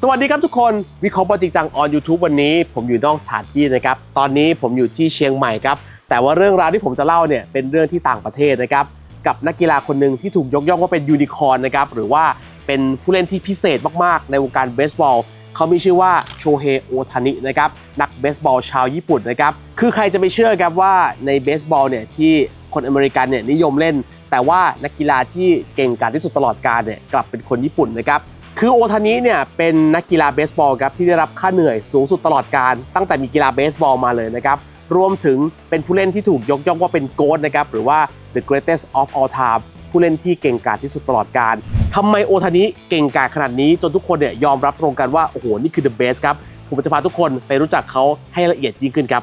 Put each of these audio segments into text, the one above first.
สวัสดีครับทุกคนวิเคราะห์บอลจริงจังออน YouTube วันนี้ ผมอยู่นอกสถานที่นะครับ ตอนนี้ผมอยู่ที่เชียงใหม่ครับ แต่ว่าเรื่องราวที่ผมจะเล่าเนี่ยเป็นเรื่องที่ต่างประเทศนะครับ กับนักกีฬาคนหนึ่งที่ถูกยกย่องว่าเป็นยูนิคอร์นนะครับ หรือว่าเป็นผู้เล่นที่พิเศษมากๆ ในวงการเบสบอล เขามีชื่อว่าโชเฮโอทานินะครับ นักเบสบอลชาวญี่ปุ่นนะครับ คือใครจะไปเชื่อครับว่าในเบสบอลเนี่ยที่คนอเมริกันเนี่ยนิยมเล่น แต่ว่านักกีฬาที่เก่งกาจที่สุดตลอดกาลเนี่ยกลับเป็นคนญี่ปุ่นนะครับ คือโอทานิเนี่ยเป็นนักกีฬาเบสบอลครับที่ได้รับค่าเหนื่อยสูงสุดตลอดการ ตั้งแต่มีกีฬาเบสบอลมาเลยนะครับรวมถึงเป็นผู้เล่นที่ถูกยกย่องว่าเป็นโกดนะครับหรือว่า the greatest of all time ผู้เล่นที่เก่งกาจที่สุดตลอดการทำไมโอทานิเก่งกาจขนาดนี้จนทุกคนเนี่ยยอมรับตรงกันว่าโอ้โหนี่คือ the best ครับผมจะพาทุกคนไปรู้จักเขาให้ละเอียดยิ่งขึ้นครับ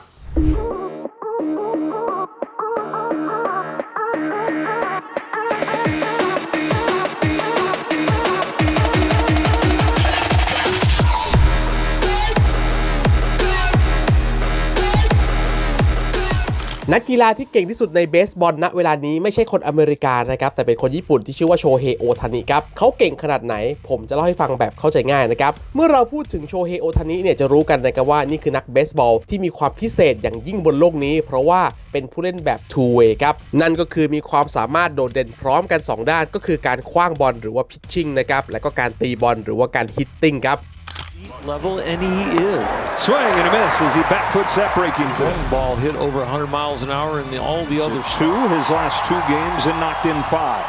นักกีฬาที่เก่งที่สุดในเบสบอลณเวลานี้ไม่ใช่คนอเมริกานะครับแต่เป็นคนญี่ปุ่นที่ชื่อว่าโชเฮโอทานิครับเขาเก่งขนาดไหน ผมจะเล่าให้ฟังแบบเข้าใจง่ายนะครับเมื่อเราพูดถึงโชเฮโอทานิเนี่ยจะรู้กันนะครับว่านี่คือนักเบสบอลที่มีความพิเศษอย่างยิ่งบนโลกนี้ เพราะว่าเป็นผู้เล่นแบบ two way ครับนั่นก็คือมีความสามารถโดดเด่นพร้อมกัน 2 ด้าน ก็คือการคว้างบอลหรือว่า pitching นะครับและก็การตีบอลหรือว่าการ hitting ครับ level, and he is. Swing and a miss as he back foots that breaking ball. Ball hit over 100 miles an hour in the, all the other two, his last two games, and knocked in five.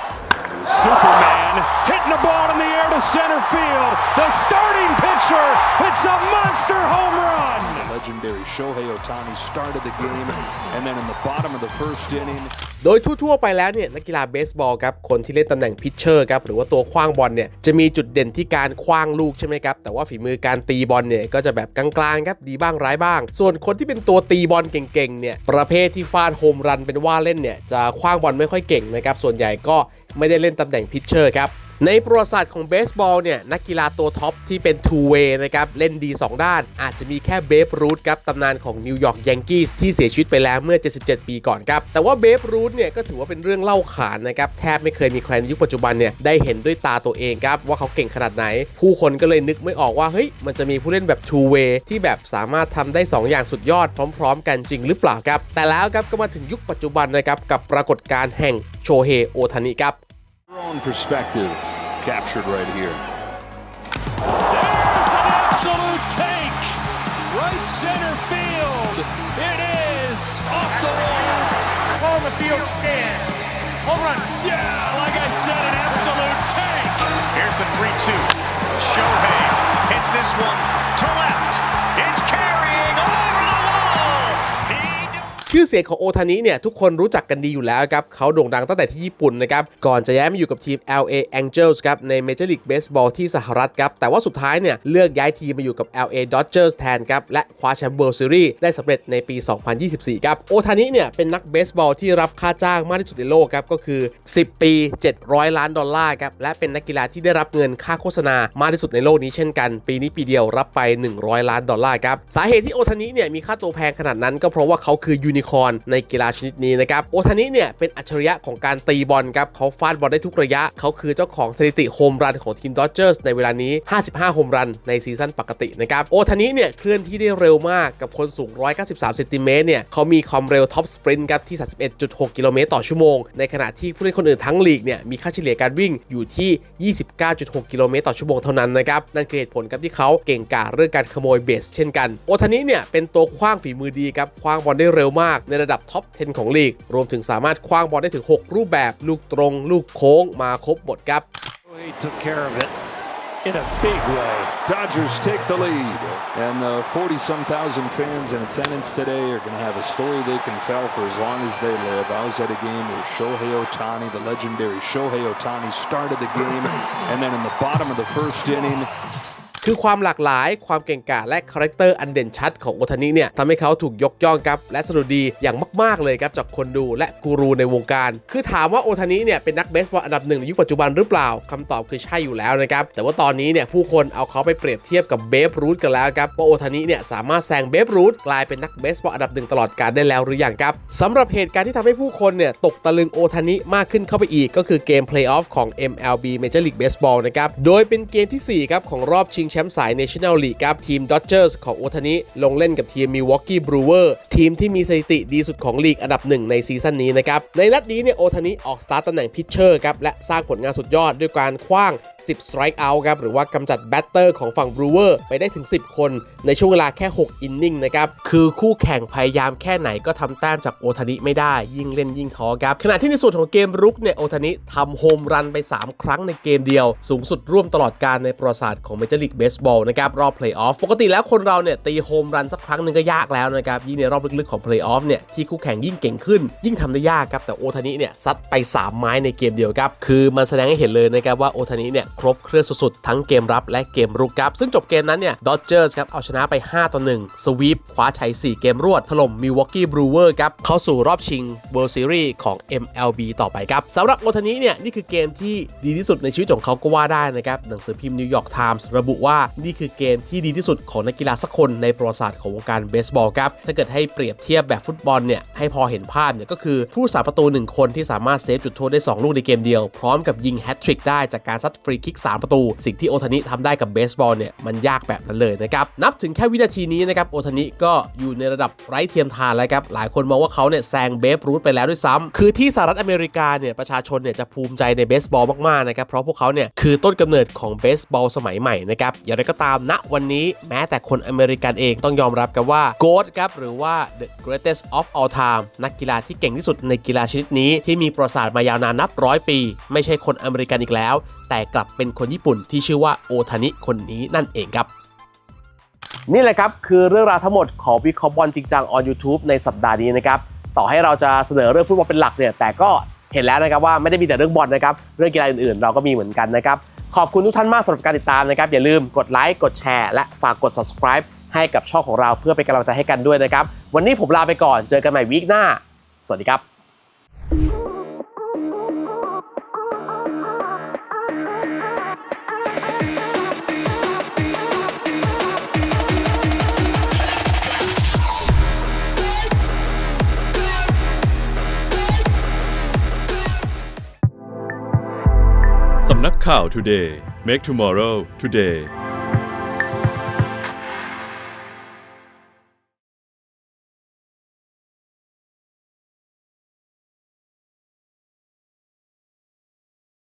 Superman hitting the ball in the air to center field. The starting pitcher, it's a monster home run. The legendary Shohei Otani started the game, and then in the bottom of the first inning, โดยทั่วๆไปแล้วเนี่ยนักกีฬาเบสบอลครับคนที่เล่นตำแหน่งพิชเชอร์ครับหรือว่าตัวคว้างบอลเนี่ยจะมีจุดเด่นที่การคว้างลูกใช่ไหมครับแต่ว่าฝีมือการตีบอลเนี่ยก็จะแบบกลางๆครับดีบ้างร้ายบ้าง ส่วนคนที่เป็นตัวตีบอลเก่งๆเนี่ยประเภทที่ฟาดโฮมรันเป็นว่าเล่นเนี่ยจะคว้างบอลไม่ค่อยเก่งนะครับส่วนใหญ่ก็ไม่ได้เล่นตำแหน่งพิชเชอร์ครับ ในประวัติศาสตร์ของเบสบอลเนี่ยนักกีฬาตัวท็อปที่เป็น two way นะครับเล่นดี 2 ด้าน อาจจะมีแค่เบฟรูทครับตำนานของนิวยอร์กยังกี้ที่เสียชีวิตไปแล้วเมื่อ 77 ปีก่อนครับ แต่ว่าเบฟรูทเนี่ยก็ถือว่าเป็นเรื่องเล่าขานนะครับแทบไม่เคยมีใครในยุคปัจจุบันเนี่ยได้เห็นด้วยตาตัวเองครับว่าเขาเก่งขนาดไหน ผู้คนก็เลยนึกไม่ออกว่าเฮ้ยมันจะมีผู้เล่นแบบ two way ที่แบบสามารถทำได้ 2 อย่างสุดยอดพร้อม ๆ กันจริงหรือเปล่าครับแต่แล้วครับก็มาถึงยุคปัจจุบันนะครับกับปรากฏการณ์แห่งโชเฮโอทานิครับ your perspective captured right here. There's an absolute take! Right center field. It is off the wall. On the field stand. Home run. Yeah, like I said, an absolute tank. Here's the 3 2. Shohei hits this one to left. It's carrying over the wall. He ชื่อเสียงของโอทานิเนี่ยทุกคนรู้จักกันดีอยู่แล้วครับเขาโด่งดังตั้งแต่ที่ญี่ปุ่นนะครับก่อนจะย้ายมาอยู่กับทีม LA Angels ครับใน Major League Baseball ที่สหรัฐครับแต่ว่าสุดท้ายเนี่ยเลือกย้ายทีมมาอยู่กับ LA Dodgers แทนครับและคว้าแชมป์ World Series ได้สำเร็จในปี 2024 ครับโอทานิเนี่ยเป็นนักเบสบอลที่รับค่าจ้างมากที่สุดในโลกครับก็คือ 10 ปี 700 ล้านดอลลาร์ครับและเป็นนักกีฬาที่ได้รับเงินค่าโฆษณามากที่สุดในโลกนี้เช่นกัน ปีนี้ปีเดียวรับไป 100 ล้านดอลลาร์ครับสาเหตุที่โอทานิเนี่ยมีค่าตัวแพงขนาดนั้นก็เพราะว่าเขาคือยูนิคอนในกีฬาชนิดนี้นะครับโอทานิเนี่ยเป็นอัจฉริยะของการตีบอลครับเขาฟาดบอลได้ทุกระยะ เขาคือเจ้าของสถิติโฮมรันของทีมดอ d เจอร์สในเวลานี้ 55 โฮมรันในซีซั่นปกตินะครับโอทานิเนี่ยเคลื่อนที่ได้เร็วมากกับคนสูง 193 เซนติเมตรเนี่ยเขามีความเร็วท็อปสปรินต์ครับที่ 31.6 กิโลเมตรต่อชั่วโมง ในขณะที่ผู้เล่นคนอื่นทั้งลีกเนี่ยมีค่าเฉลี่ยการวิ่งอยู่ที่ 29.6 กิโลเมตรต่อชั่วโมงเท่านั้นนะครับนั่นคือเหตุผลครับที่เขาเก่งกาจเรื่องการขโมยเบส เช่นกันโอทานิเนี่ยเป็นตัวคว้างฝีมือดีครับคว้างบอลได้เร็วมากากในระดับท็อป 10 ของลีก รวมถึงสามารถคว้างบอลได้ถึง 6 รูปแบบ ลูกตรง ลูกโค้งมาครบหมดครับ took care of it in a big way. Dodgers take the lead. And the 40 some thousand fans in attendance today are going to have a story they can tell for as long as they live. I was at a game where Shohei Otani, the legendary Shohei Otani, started the game. And then in the bottom of the first inning, คือความหลากหลาย ความเก่งกาจและคาแรคเตอร์อันเด่นชัดของโอทานิเนี่ยทำให้เขาถูกยกย่องครับและสะดุดีอย่างมาก ๆ เลยครับจากคนดูและกูรูในวงการ คือถามว่าโอทานิเนี่ยเป็นนักเบสบอลอันดับหนึ่งในยุคปัจจุบันหรือเปล่าคำตอบคือใช่อยู่แล้วนะครับแต่ว่าตอนนี้เนี่ยผู้คนเอาเขาไปเปรียบเทียบกับเบฟรูทกันแล้วครับว่าโอทานิเนี่ยสามารถแซงเบฟรูทกลายเป็นนักเบสบอลอันดับหนึ่งตลอดกาลได้แล้วหรือยังครับสำหรับเหตุการณ์ที่ทำให้ผู้คนเนี่ยตกตะลึงโอทานิมากขึ้นเข้าไปอีก ก็คือเกมเพลย์ออฟของ MLB Major League Baseball นะครับโดยเป็นเกมที่4ครับของรอบชิงแชมป์สาย National League ครับทีม Dodgers ของโอทานิลงเล่นกับทีม Milwaukee Brewer ทีมที่มีสถิติดีสุดของลีกอันดับหนึ่งในซีซั่นนี้นะครับ ในนัดนี้เนี่ยโอทานิออกสตาร์ตตำแหน่งพิชเชอร์ครับ และสร้างผลงานสุดยอดด้วยการคว้าง 10 strike out ครับ หรือว่ากำจัดแบตเตอร์ของฝั่ง Brewer ไปได้ถึง 10 คน ในช่วงเวลาแค่ 6 อินนิ่งนะครับ คือคู่แข่งพยายามแค่ไหนก็ทำแต้มจากโอทานิไม่ได้ยิ่งเล่นยิ่งท้อครับขณะที่ในส่วนของเกมรุกเนี่ยโอทานิทำโฮมรันไป 3 ครั้งในเกมเดียว สูงสุดร่วมตลอดการในประวัติศาสตร์ของเมเจอร์ลีกเบสบอลนะครับรอบเพลย์ออฟปกติแล้วคนเราเนี่ยตีโฮมรันสักครั้งหนึ่งก็ยากแล้วนะครับยิ่งในรอบลึกๆของเพลย์ออฟเนี่ยที่คู่แข่งยิ่งเก่งขึ้น ยิ่งทำได้ยากครับแต่โอทานิเนี่ยซัดไป 3 ไม้ในเกมเดียวครับคือมันแสดงให้เห็นเลยนะครับว่าโอทานิเนี่ยครบเครื่องสุดๆทั้งเกมรับและเกมรุกครับซึ่งจบเกมนั้นเนี่ยดอ d เจอร์สครับเอาชนะไป 5 ต่อ 1 สวีปคว้าชัย 4 เกมรวดถล่มมิลวอกกี้บรูเวอร์ครับเข้าสู่รอบชิง World Series ของ MLB ต่อไปครับสำหรับโอทานิเนี่ยนี่คือเกมที่ดีที่สุดในชีวิตของเขาก็ว่าได้นะครับหนังสือพิมพ์นิวยอร์กไทมส์ระบุว่านี่คือเกมที่ดีที่สุดของนักกีฬาสักคนในประวัติศาสตร์ของวงการเบสบอลครับ ถ้าเกิดให้เปรียบเทียบแบบฟุตบอลเนี่ยให้พอเห็นภาพเนี่ยก็คือผู้สาประตู 1 คนที่สามารถเซฟจุดโทษได้ 2 ลูกในเกมเดียว พร้อมกับยิงแฮตทริกได้จากการซัดฟรีคิก 3 ประตู สิ่งที่โอทานิทำได้กับเบสบอลเนี่ยมันยากแบบนั้นเลยนะครับ นับถึงแค่วินาทีนี้นะครับโอทานิก็อยู่ในระดับไร้เทียมทานแล้วครับหลายคนมองว่าเขาเนี่ยแซงเบฟรูทไปแล้วด้วยซ้ำคือที่สหรัฐอเมริกาเนี่ยประชาชนเนี่ยจะภูมิใจในเบสบอลมากๆนะครับเพราะพวกเขาเนี่ยคือต้นกำเนิดของเบสบอลสมัยใหม่นะครับอย่างไรก็ตามณวันนี้แม้แต่คนอเมริกันเองต้องยอมรับกันว่าโกดครับหรือว่า the greatest of all time นักกีฬาที่เก่งที่สุดในกีฬาชนิดนี้ที่มีประวัติศาสตร์มายาวนานนับร้อยปี ไม่ใช่คนอเมริกันอีกแล้ว แต่กลับเป็นคนญี่ปุ่นที่ชื่อว่าโอทานิคนนี้นั่นเองครับนี่แหละครับ คือเรื่องราวทั้งหมดของวิเคราะห์บอลจริงจัง on YouTube ในสัปดาห์นี้นะครับ ต่อให้เราจะเสนอเรื่องฟุตบอลเป็นหลักเนี่ยแต่ก็เห็นแล้วนะครับว่าไม่ได้มีแต่เรื่องบอลนะครับ เรื่องกีฬาอื่นๆ เราก็มีเหมือนกันนะครับ ขอบคุณทุกท่านมากสำหรับการติดตามนะครับ อย่าลืมกดไลค์กดแชร์และฝากกด subscribe ให้กับช่องของเราเพื่อเป็นกำลังใจให้กันด้วยนะครับ วันนี้ผมลาไปก่อนเจอกันใหม่วีคหน้า สวัสดีครับ นักข่าว Today Make Tomorrow Today